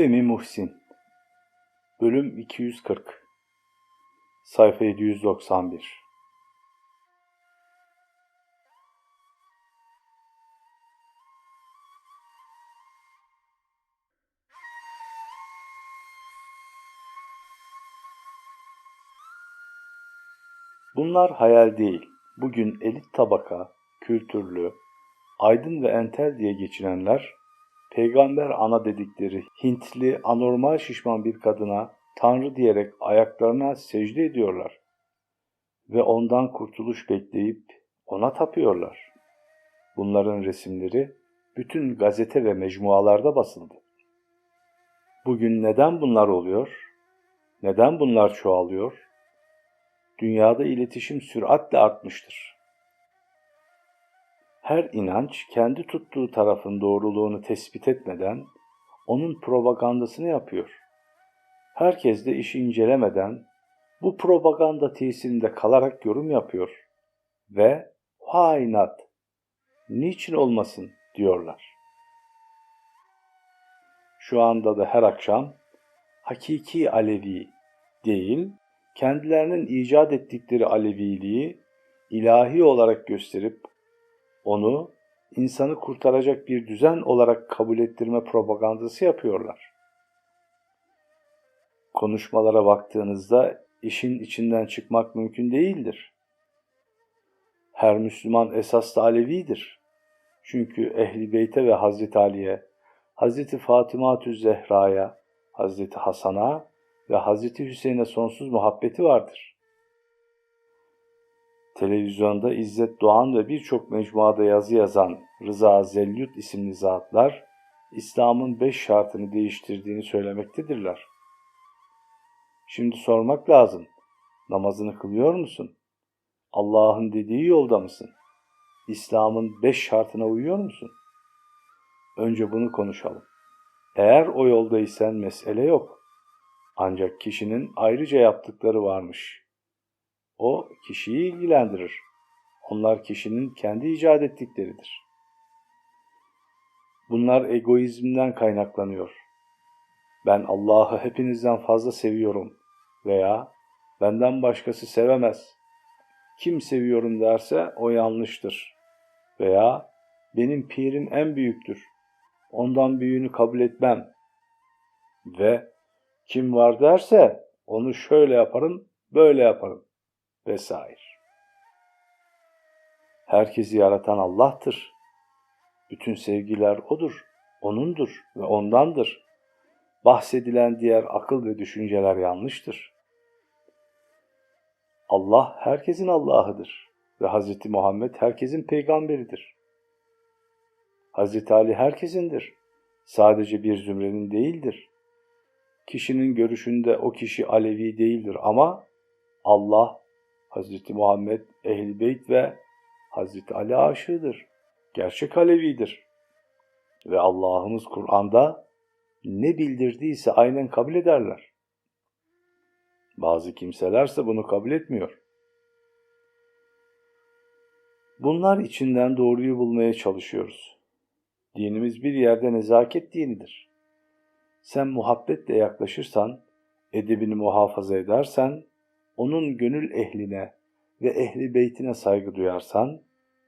Femi Muhsin. Bölüm 240 Sayfa 791 Bunlar hayal değil. Bugün elit tabaka, kültürlü, aydın ve entel diye geçinenler, peygamber ana dedikleri Hintli anormal şişman bir kadına Tanrı diyerek ayaklarına secde ediyorlar ve ondan kurtuluş bekleyip ona tapıyorlar. Bunların resimleri bütün gazete ve mecmualarda basıldı. Bugün neden bunlar oluyor? Neden bunlar çoğalıyor? Dünyada iletişim süratle artmıştır. Her inanç kendi tuttuğu tarafın doğruluğunu tespit etmeden onun propagandasını yapıyor. Herkes de işi incelemeden bu propaganda tesirinde kalarak yorum yapıyor ve not, niçin olmasın diyorlar. Şu anda da her akşam hakiki Alevi değil, kendilerinin icat ettikleri Aleviliği ilahi olarak gösterip onu insanı kurtaracak bir düzen olarak kabul ettirme propagandası yapıyorlar. Konuşmalara baktığınızda işin içinden çıkmak mümkün değildir. Her Müslüman esas da Alevidir. Çünkü Ehli Beyt'e ve Hazreti Ali'ye, Hazreti Fatıma Zehra'ya, Hazreti Hasan'a ve Hazreti Hüseyin'e sonsuz muhabbeti vardır. Televizyonda İzzet Doğan ve birçok mecmuada yazı yazan Rıza Zellut isimli zatlar, İslam'ın beş şartını değiştirdiğini söylemektedirler. Şimdi sormak lazım. Namazını kılıyor musun? Allah'ın dediği yolda mısın? İslam'ın beş şartına uyuyor musun? Önce bunu konuşalım. Eğer o yoldaysan mesele yok. Ancak kişinin ayrıca yaptıkları varmış. O kişiyi ilgilendirir. Onlar kişinin kendi icat ettikleridir. Bunlar egoizmden kaynaklanıyor. Ben Allah'ı hepinizden fazla seviyorum veya benden başkası sevemez. Kim seviyorum derse o yanlıştır. Veya benim pirim en büyüktür. Ondan büyüğünü kabul etmem. Ve kim var derse onu şöyle yaparım, böyle yaparım vesaire. Herkesi yaratan Allah'tır. Bütün sevgiler O'dur, O'nundur ve O'ndandır. Bahsedilen diğer akıl ve düşünceler yanlıştır. Allah herkesin Allah'ıdır ve Hz. Muhammed herkesin peygamberidir. Hz. Ali herkesindir. Sadece bir zümrenin değildir. Kişinin görüşünde o kişi Alevi değildir ama Allah, Hz. Muhammed, Ehl-i Beyt ve Hz. Ali aşığıdır. Gerçek Alevidir. Ve Allah'ımız Kur'an'da ne bildirdiyse aynen kabul ederler. Bazı kimselerse bunu kabul etmiyor. Bunlar içinden doğruyu bulmaya çalışıyoruz. Dinimiz bir yerde nezaket dinidir. Sen muhabbetle yaklaşırsan, edebini muhafaza edersen, onun gönül ehline ve ehli beytine saygı duyarsan,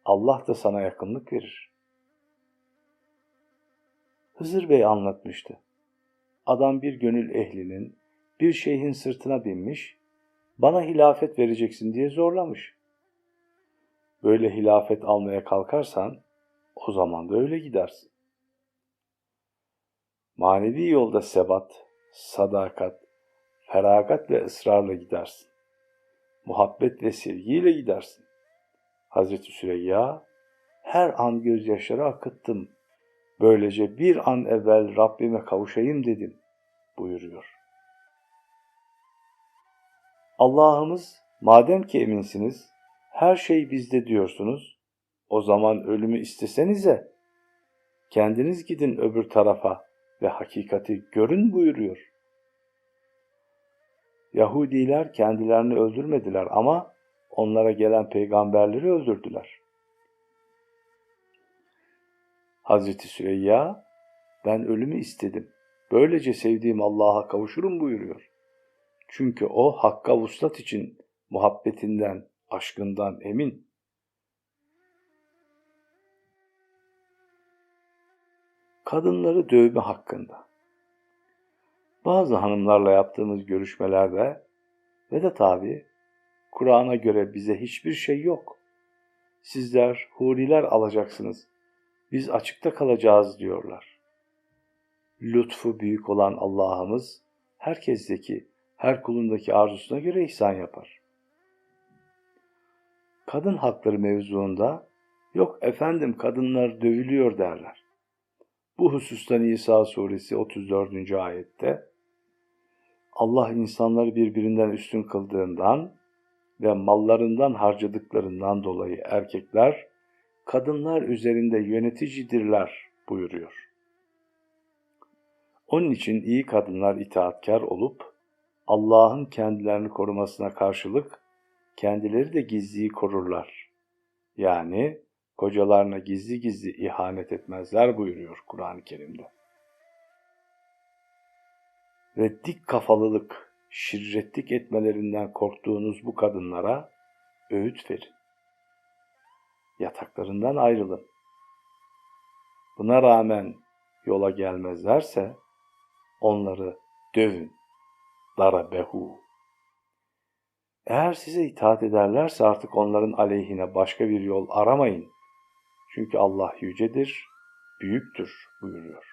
Allah da sana yakınlık verir. Hızır Bey anlatmıştı. Adam bir gönül ehlinin, bir şeyhin sırtına binmiş, bana hilafet vereceksin diye zorlamış. Böyle hilafet almaya kalkarsan o zaman da öyle gidersin. Manevi yolda sebat, sadakat, feragat ve ısrarla gidersin. Muhabbet ve sevgiyle gidersin. Hazreti Süreyya, her an gözyaşları akıttım. Böylece bir an evvel Rabbime kavuşayım dedim buyuruyor. Allah'ımız madem ki eminsiniz her şey bizde diyorsunuz o zaman ölümü istesenize kendiniz gidin öbür tarafa ve hakikati görün buyuruyor. Yahudiler kendilerini öldürmediler ama onlara gelen peygamberleri öldürdüler. Hazreti Süreyya ben ölümü istedim. Böylece sevdiğim Allah'a kavuşurum buyuruyor. Çünkü o hakka vuslat için muhabbetinden, aşkından emin. Kadınları dövme hakkında. Bazı hanımlarla yaptığımız görüşmelerde Vedat abi, Kur'an'a göre bize hiçbir şey yok. Sizler huriler alacaksınız. Biz açıkta kalacağız diyorlar. Lütfu büyük olan Allah'ımız herkesteki, her kulundaki arzusuna göre ihsan yapar. Kadın hakları mevzuunda yok efendim kadınlar dövülüyor derler. Bu hususta Nisa suresi 34. ayette Allah insanları birbirinden üstün kıldığından ve mallarından harcadıklarından dolayı erkekler kadınlar üzerinde yöneticidirler buyuruyor. Onun için iyi kadınlar itaatkar olup Allah'ın kendilerini korumasına karşılık kendileri de gizliyi korurlar. Yani kocalarına gizli gizli ihanet etmezler buyuruyor Kur'an-ı Kerim'de. Ve dik kafalılık, şirretlik etmelerinden korktuğunuz bu kadınlara öğüt verin. Yataklarından ayrılın. Buna rağmen yola gelmezlerse onları dövün. Darabehu. Eğer size itaat ederlerse artık onların aleyhine başka bir yol aramayın. Çünkü Allah yücedir, büyüktür buyuruyor.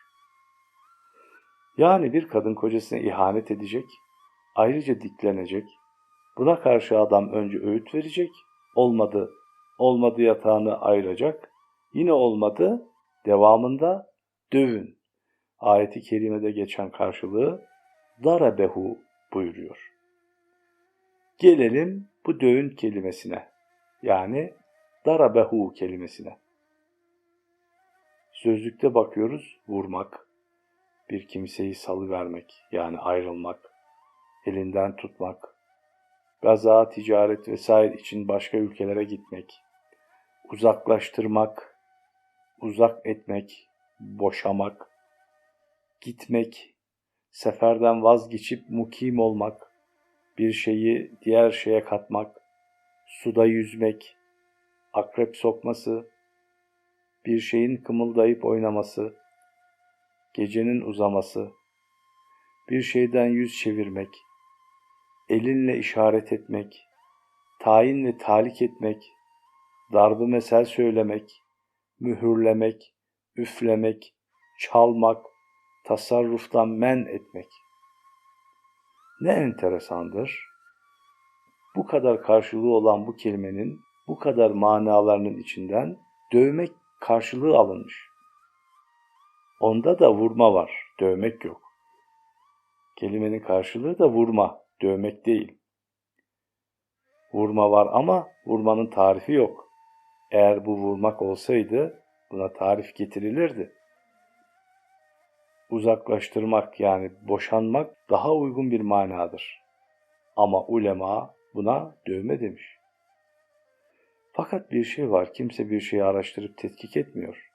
Yani bir kadın kocasına ihanet edecek, ayrıca diklenecek. Buna karşı adam önce öğüt verecek, olmadı, olmadı yatağını ayıracak. Yine olmadı, devamında dövün. Ayeti kerimede geçen karşılığı darabehu buyuruyor. Gelelim bu dövün kelimesine. Yani darabehu kelimesine. Sözlükte bakıyoruz vurmak, bir kimseyi salıvermek yani ayrılmak, elinden tutmak, gaza, ticaret vesaire için başka ülkelere gitmek, uzaklaştırmak, uzak etmek, boşamak, gitmek, seferden vazgeçip mukim olmak, bir şeyi diğer şeye katmak, suda yüzmek, akrep sokması, bir şeyin kımıldayıp oynaması, gecenin uzaması, bir şeyden yüz çevirmek, elinle işaret etmek, tayinle talik etmek, darbı mesel söylemek, mühürlemek, üflemek, çalmak, tasarruftan men etmek. Ne enteresandır. Bu kadar karşılığı olan bu kelimenin bu kadar manalarının içinden dövmek karşılığı alınmış. Onda da vurma var, dövmek yok. Kelimenin karşılığı da vurma, dövmek değil. Vurma var ama vurmanın tarifi yok. Eğer bu vurmak olsaydı buna tarif getirilirdi. Uzaklaştırmak yani boşanmak daha uygun bir manadır. Ama ulema buna dövme demiş. Fakat bir şey var, kimse bir şeyi araştırıp tetkik etmiyor.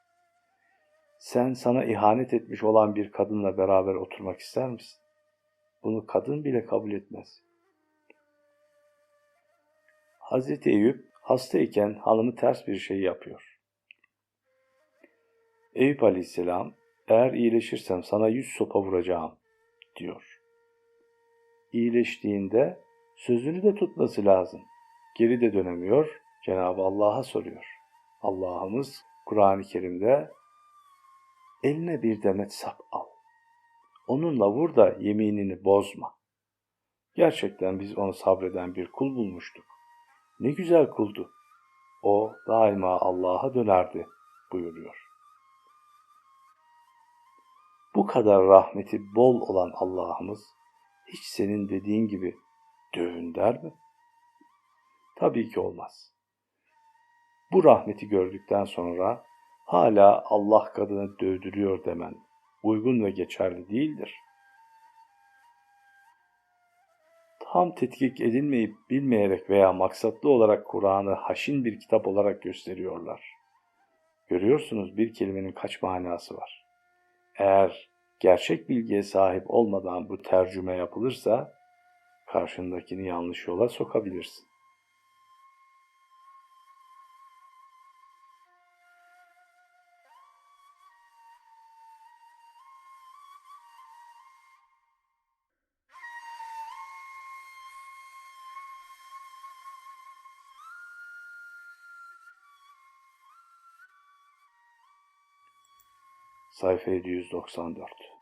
Sen sana ihanet etmiş olan bir kadınla beraber oturmak ister misin? Bunu kadın bile kabul etmez. Hazreti Eyüp hastayken hanımı ters bir şey yapıyor. Eyüp aleyhisselam eğer iyileşirsem sana yüz sopa vuracağım diyor. İyileştiğinde sözünü de tutması lazım. Geri de dönemiyor. Cenab-ı Allah'a soruyor. Allah'ımız Kur'an-ı Kerim'de eline bir demet sap al. Onunla vur da yeminini bozma. Gerçekten biz onu sabreden bir kul bulmuştuk. Ne güzel kuldu. O daima Allah'a dönerdi buyuruyor. Bu kadar rahmeti bol olan Allah'ımız hiç senin dediğin gibi dövün der mi? Tabii ki olmaz. Bu rahmeti gördükten sonra hala Allah kadını dövdürüyor demen uygun ve geçerli değildir. Tam tetkik edilmeyip bilmeyerek veya maksatlı olarak Kur'an'ı haşin bir kitap olarak gösteriyorlar. Görüyorsunuz bir kelimenin kaç manası var. Eğer Gerçek bilgiye sahip olmadan bu tercüme yapılırsa karşındakini yanlış yola sokabilirsin. Sayfa 794